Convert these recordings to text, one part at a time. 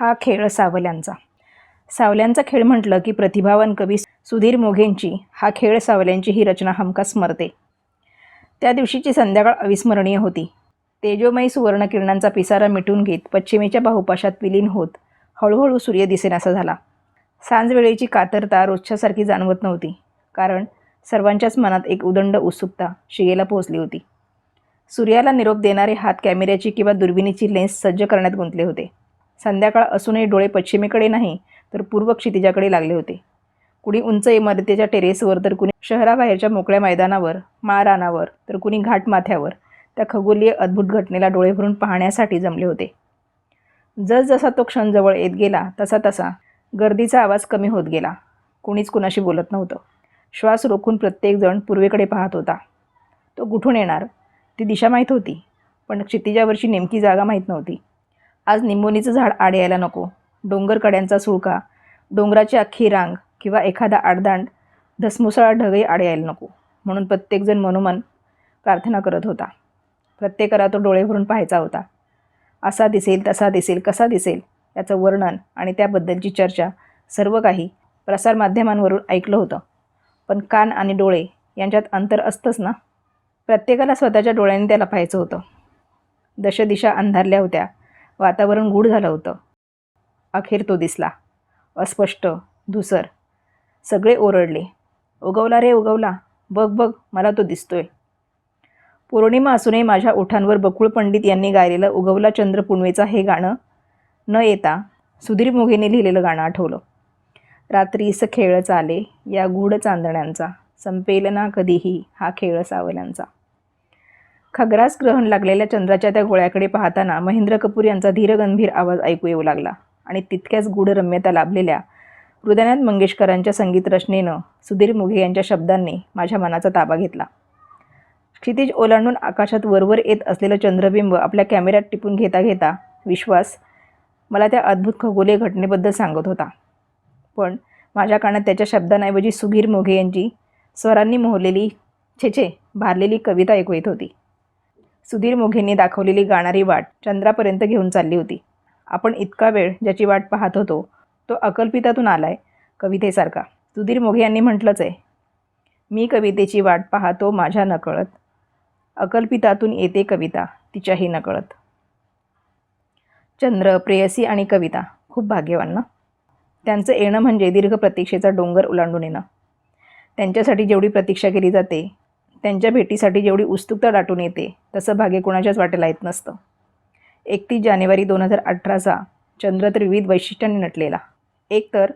हा खेळ सावल्यांचा. सावल्यांचा खेळ म्हटलं की प्रतिभावान कवी सुधीर मोघेंची हा खेळ सावल्यांची ही रचना हमखास स्मरते. त्या दिवशीची संध्याकाळ अविस्मरणीय होती. तेजोमयी सुवर्णकिरणांचा पिसारा मिटून घेत पश्चिमेच्या बाहुपाशात विलीन होत हळूहळू सूर्य दिसेनासा झाला. सांजवेळेची कातरता रोजच्यासारखी जाणवत नव्हती कारण सर्वांच्याच मनात एक उदंड उत्सुकता शिगेला पोहोचली होती. सूर्याला निरोप देणारे हात कॅमेऱ्याची किंवा दुर्बिणीची लेन्स सज्ज करण्यात गुंतले होते. संध्याकाळ असूनही डोळे पश्चिमेकडे नाही तर पूर्व क्षितिजाकडे लागले होते. कुणी उंच इमारतीच्या टेरेसवर तर कुणी शहराबाहेरच्या मोकळ्या मैदानावर माळरानावर तर कुणी घाटमाथ्यावर त्या खगोलीय अद्भुत घटनेला डोळे भरून पाहण्यासाठी जमले होते. जसजसा तो क्षण जवळ येत गेला तसा तसा गर्दीचा आवाज कमी होत गेला. कुणीच कुणाशी बोलत नव्हतं. श्वास रोखून प्रत्येकजण पूर्वेकडे पाहत होता. तो कुठून येणार? ती दिशा माहीत होती पण क्षितिजावरची नेमकी जागा माहीत नव्हती. आज निंबोनीचं झाड आड यायला नको. डोंगर कड्यांचा सुळका डोंगराची अख्खी रांग किंवा एखादा आडदांड धसमुसळा ढगही आड यायला नको. म्हणून प्रत्येकजण मनोमन प्रार्थना करत होता. प्रत्येकाला तो डोळे भरून पाहायचा होता. असा दिसेल तसा दिसेल कसा दिसेल याचं वर्णन आणि त्याबद्दलची चर्चा सर्व काही प्रसारमाध्यमांवरून ऐकलं होतं. पण कान आणि डोळे यांच्यात अंतर असतंच ना? प्रत्येकाला स्वतःच्या डोळ्यांनी त्याला पाहायचं होतं. दशदिशा अंधारल्या होत्या. वातावरण गूढ झालं होतं. अखेर तो दिसला. अस्पष्ट धुसर. सगळे ओरडले. उगवला रे उगवला. बघ बघ मला तो दिसतोय. पौर्णिमा असूनही माझ्या ओठांवर बकुळ पंडित यांनी गायलेलं उगवला चंद्र पुणवेचा हे गाणं न येता सुधीर मोघेने लिहिलेलं गाणं आठवलं. रात्रीस खेळ चाले या गूढ चांदण्यांचा. संपेल ना कधीही हा खेळ सावल्यांचा. खग्रास ग्रहण लागलेल्या चंद्राच्या त्या गोळ्याकडे पाहताना महेंद्र कपूर यांचा धीरगंभीर आवाज ऐकू येऊ लागला. आणि तितक्याच गूढ रम्यता लाभलेल्या हृदयनाथ मंगेशकरांच्या संगीत रचनेनं सुधीर मुघे यांच्या शब्दांनी माझ्या मनाचा ताबा घेतला. क्षितिज ओलांडून आकाशात वरवर येत असलेलं चंद्रबिंब आपल्या कॅमेऱ्यात टिपून घेता घेता विश्वास मला त्या अद्भुत खगोलीय घटनेबद्दल सांगत होता. पण माझ्या कानात त्याच्या शब्दांऐवजी सुधीर मोघे यांची स्वरांनी मोहलेली छेछे भारलेली कविता ऐकू येत होती. सुधीर मोघेंनी दाखवलेली गाणारी वाट चंद्रापर्यंत घेऊन चालली होती. आपण इतका वेळ ज्याची वाट पाहत होतो तो अकल्पितातून आलाय कवितेसारखा. सुधीर मोघे यांनी म्हटलंच आहे मी कवितेची वाट पाहतो माझ्या नकळत. अकल्पितातून येते कविता तिच्याही नकळत. चंद्र प्रेयसी आणि कविता खूप भाग्यवान ना? त्यांचं येणं म्हणजे दीर्घ प्रतीक्षेचा डोंगर ओलांडून येणं. त्यांच्यासाठी जेवढी प्रतीक्षा केली जाते त्यांच्या भेटीसाठी जेवढी उत्सुकता दाटून येते तसं भाग्य कोणाच्याच वाटेला येत नसतं. एकतीस जानेवारी दोन हजार अठराचा चंद्र तर विविध वैशिष्ट्यांनी नटलेला. एक तर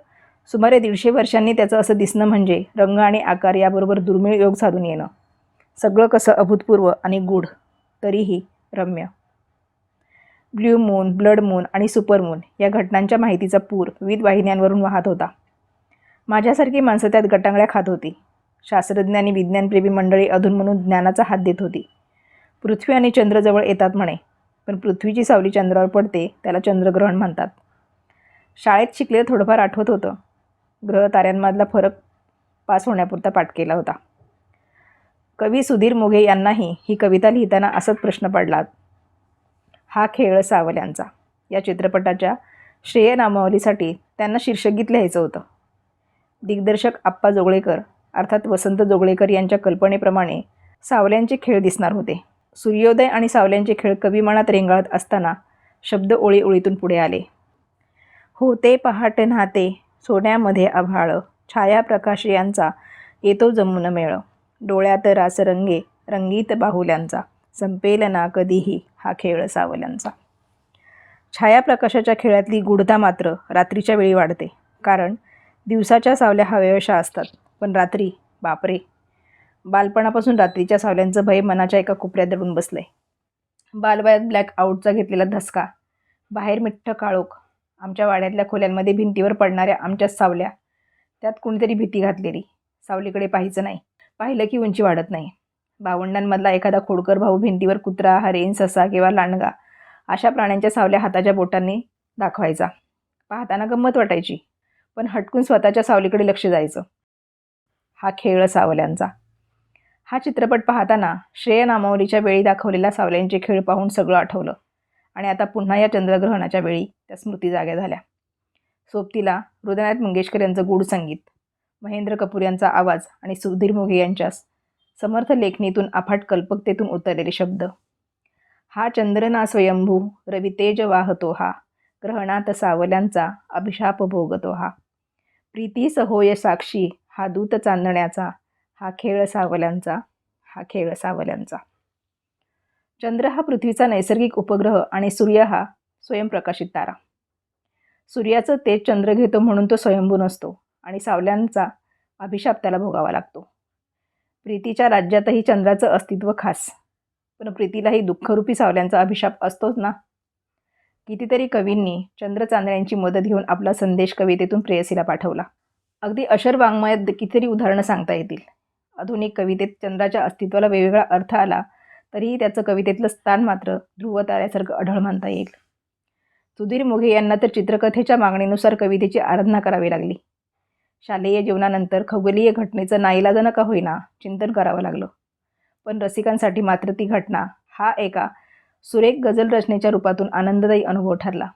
सुमारे दीडशे वर्षांनी त्याचं असं दिसणं म्हणजे रंग आणि आकार याबरोबर दुर्मिळ योग साधून येणं. सगळं कसं अभूतपूर्व आणि गूढ तरीही रम्य. ब्ल्यू मून ब्लड मून आणि सुपरमून या घटनांच्या माहितीचा पूर विविध वाहिन्यांवरून वाहत होता. माझ्यासारखी माणसं त्यात गटांगळ्या खात होती. शास्त्रज्ञ आणि विज्ञानप्रेमी मंडळी म्हणून ज्ञानाचा हात देत होती. पृथ्वी आणि चंद्रजवळ येतात म्हणे पण पृथ्वीची सावली चंद्रावर पडते त्याला चंद्रग्रहण म्हणतात. शाळेत शिकलेलं थोडंफार आठवत होतं. ग्रह ताऱ्यांमधला फरक पास होण्यापुरता पाठ केला होता. कवी सुधीर मोघे यांनाही ही कविता लिहिताना असाच प्रश्न पडला. हा खेळ सावल्यांचा. या चित्रपटाच्या श्रेय नामावलीसाठी त्यांना शीर्षकगीत लिहायचं होतं. दिग्दर्शक आप्पा जोगळेकर अर्थात वसंत जोगळेकर यांच्या कल्पनेप्रमाणे सावल्यांचे खेळ दिसणार होते. सूर्योदय आणि सावल्यांचे खेळ कविमानात रेंगाळत असताना शब्द ओळी ओळीतून पुढे आले. होते पहाट नाते सोन्यामध्ये आभाळ छाया प्रकाश यांचा येतो जमून मेळ. डोळ्यात रासरंगे रंगीत बाहुल्यांचा संपेल ना कधीही हा खेळ सावल्यांचा. छायाप्रकाशाच्या खेळातली गूढता मात्र रात्रीच्या वेळी वाढते कारण दिवसाच्या सावल्या हव्याशा असतात. पण रात्री बापरे. बालपणापासून रात्रीच्या सावल्यांचं भय मनाच्या एका कोपऱ्यात दडून बसलं आहे बालवयात ब्लॅक आऊटचा घेतलेला धसका बाहेर मिठ्ठ काळोख आमच्या वाड्यातल्या खोल्यांमध्ये भिंतीवर पडणाऱ्या आमच्याच सावल्या त्यात कुणीतरी भीती घातलेली. सावलीकडे पाहायचं नाही पाहिलं की उंची वाढत नाही. भावंडांमधला एखादा खोडकर भाऊ भिंतीवर कुत्रा हरेन ससा किंवा लांडगा अशा प्राण्यांच्या सावल्या हाताच्या बोटांनी दाखवायचा. पाहताना गंमत वाटायची पण हटकून स्वतःच्या सावलीकडे लक्ष जायचं. हा खेळ सावल्यांचा. हा चित्रपट पाहताना श्रेय नामावलीच्या वेळी दाखवलेला सावल्यांचे खेळ पाहून सगळं आठवलं. आणि आता पुन्हा या चंद्रग्रहणाच्या वेळी त्या स्मृती जाग्या झाल्या. सोबतीला हृदयनाथ मंगेशकर यांचं गूढ संगीत महेंद्र कपूर यांचा आवाज आणि सुधीर मोघे यांच्या समर्थ लेखणीतून अफाट कल्पकतेतून उतरलेले शब्द. हा चंद्रना स्वयंभू रवी तेज वाहतो हा ग्रहणात सावल्यांचा अभिशाप भोगतो हा. प्रीती सहोय साक्षी हा दूत चांदण्याचा हा खेळ सावल्यांचा हा खेळ सावल्यांचा. चंद्र हा पृथ्वीचा नैसर्गिक उपग्रह आणि सूर्य हा स्वयंप्रकाशित तारा. सूर्याचं तेज चंद्र घेतो म्हणून तो स्वयंभू नसतो आणि सावल्यांचा अभिशाप त्याला भोगावा लागतो. प्रीतीच्या राज्यातही चंद्राचं अस्तित्व खास. पण प्रीतीलाही दुःखरूपी सावल्यांचा अभिशाप असतोच ना? कितीतरी कवींनी चंद्र चांदण्यांची मदत घेऊन आपला संदेश कवितेतून प्रेयसीला पाठवला. अगदी अशर वाङ्मयात कितीतरी उदाहरणं सांगता येतील. आधुनिक कवितेत चंद्राच्या अस्तित्वाला वेगवेगळा अर्थ आला तरीही त्याचं कवितेतलं स्थान मात्र ध्रुव ताऱ्यासारखं आढळ मानता येईल. सुधीर मोघे यांना तर चित्रकथेच्या मागणीनुसार कवितेची आराधना करावी लागली. शालेय जीवनानंतर खगोलीय घटनेचं नाईलाजानं का होईना चिंतन करावं लागलं. पण रसिकांसाठी मात्र ती घटना हा एका सुरेख गझल रचनेच्या रूपातून आनंददायी अनुभव ठरला.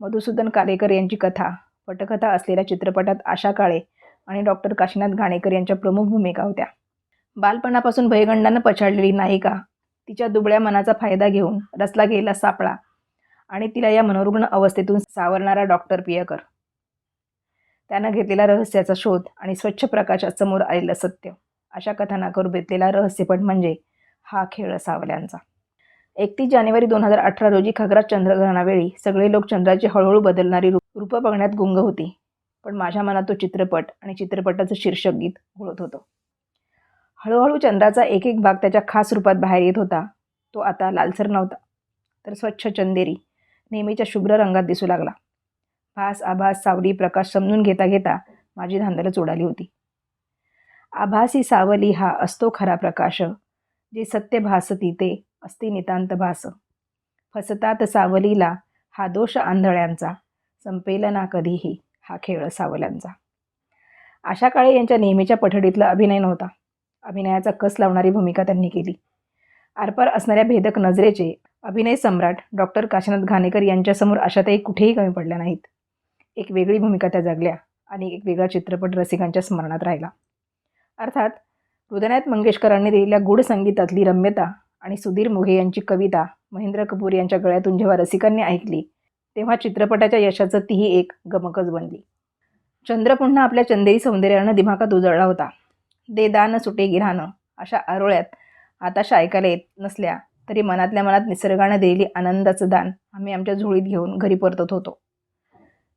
मधुसूदन कालेकर यांची कथा पटकथा असलेल्या चित्रपटात आशा काळे आणि डॉक्टर काशीनाथ घाणेकर यांच्या प्रमुख भूमिका होत्या. बालपणापासून भयगंडानं पछाडलेली नायिका तिच्या दुबळ्या मनाचा फायदा घेऊन रचला गेलेला सापळा आणि तिला या मनोरुग्ण अवस्थेतून सावरणारा डॉक्टर पियकर. त्यानं घेतलेला रहस्याचा शोध आणि स्वच्छ प्रकाशात समोर आलेलं सत्य अशा कथानाकावर बेतलेला रहस्यपट म्हणजे हा खेळ सावल्यांचा. एकतीस जानेवारी दोन हजार अठरा रोजी खगरा चंद्रग्रहणावेळी सगळे लोक चंद्राची हळूहळू बदलणारी रूपं बघण्यात गुंग होती. पण माझ्या मनात तो चित्रपट आणि चित्रपटाचं शीर्षक गीत घोळत होतं. हळूहळू चंद्राचा एक एक भाग त्याच्या खास रूपात बाहेर येत होता. तो आता लालसर नव्हता तर स्वच्छ चंदेरी नेहमीच्या शुभ्र रंगात दिसू लागला. भास आभास सावली प्रकाश समजून घेता घेता माझी धांदलच उडाली होती. आभासी सावली हा असतो खरा प्रकाश जे सत्य भासती ते असते नितांत भास. फसतात सावलीला हा दोष आंधळ्यांचा संपेल ना कधीही हा खेळ सावल्यांचा. आशा काळे यांच्या नेहमीच्या पठडीतला अभिनय नव्हता. अभिनयाचा कस लावणारी भूमिका त्यांनी केली. आरपार असणाऱ्या भेदक नजरेचे अभिनय सम्राट डॉक्टर काशीनाथ घाणेकर यांच्यासमोर आशाताही कुठेही कमी पडल्या नाहीत. एक वेगळी भूमिका त्या जगल्या आणि एक वेगळा चित्रपट रसिकांच्या स्मरणात राहिला. अर्थात हृदयनाथ मंगेशकरांनी दिलेल्या गूढ संगीतातली रम्यता आणि सुधीर मोघे यांची कविता महेंद्र कपूर यांच्या गळ्यातून जेव्हा रसिकांनी ऐकली तेव्हा चित्रपटाच्या यशाचं तीही एक गमकच बनली. चंद्र पुन्हा आपल्या चंदेरी सौंदर्यानं दिमाखात उजळला होता. दे दान सुटे गिरानं अशा आरोळ्यात आताशा ऐकायला येत नसल्या तरी मनातल्या मनात निसर्गानं दिलेली आनंदाचं दान आम्ही आमच्या झोळीत घेऊन घरी परतत होतो.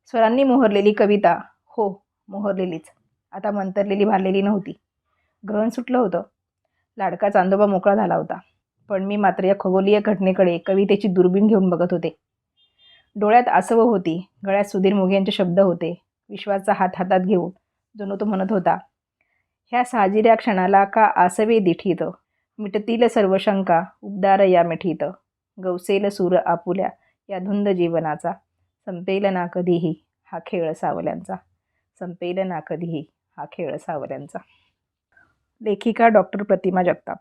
स्वरांनी मोहरलेली कविता हो मोहरलेलीच. आता मंतरलेली भारलेली नव्हती. ग्रहण सुटलं होतं. लाडका चांदोबा मोकळा झाला होता. पण मी मात्र या खगोलीय घटनेकडे कवितेची दुर्बीण घेऊन बघत होते. डोळ्यात आसव होती. गळ्यात सुधीर मोघे यांचे शब्द होते. विश्वाचा हात हातात घेऊन जणू तो म्हणत होता ह्या साजिऱ्या क्षणाला का आसवे दिठीत? मिटतील सर्व शंका उबदार या मिठीत. गवसेल सूर आपुल्या या धुंद जीवनाचा. संपेल ना कधीही हा खेळ सावल्यांचा. संपेल ना कधीही हा खेळ सावल्यांचा. लेखिका डॉक्टर प्रतिमा जगताप.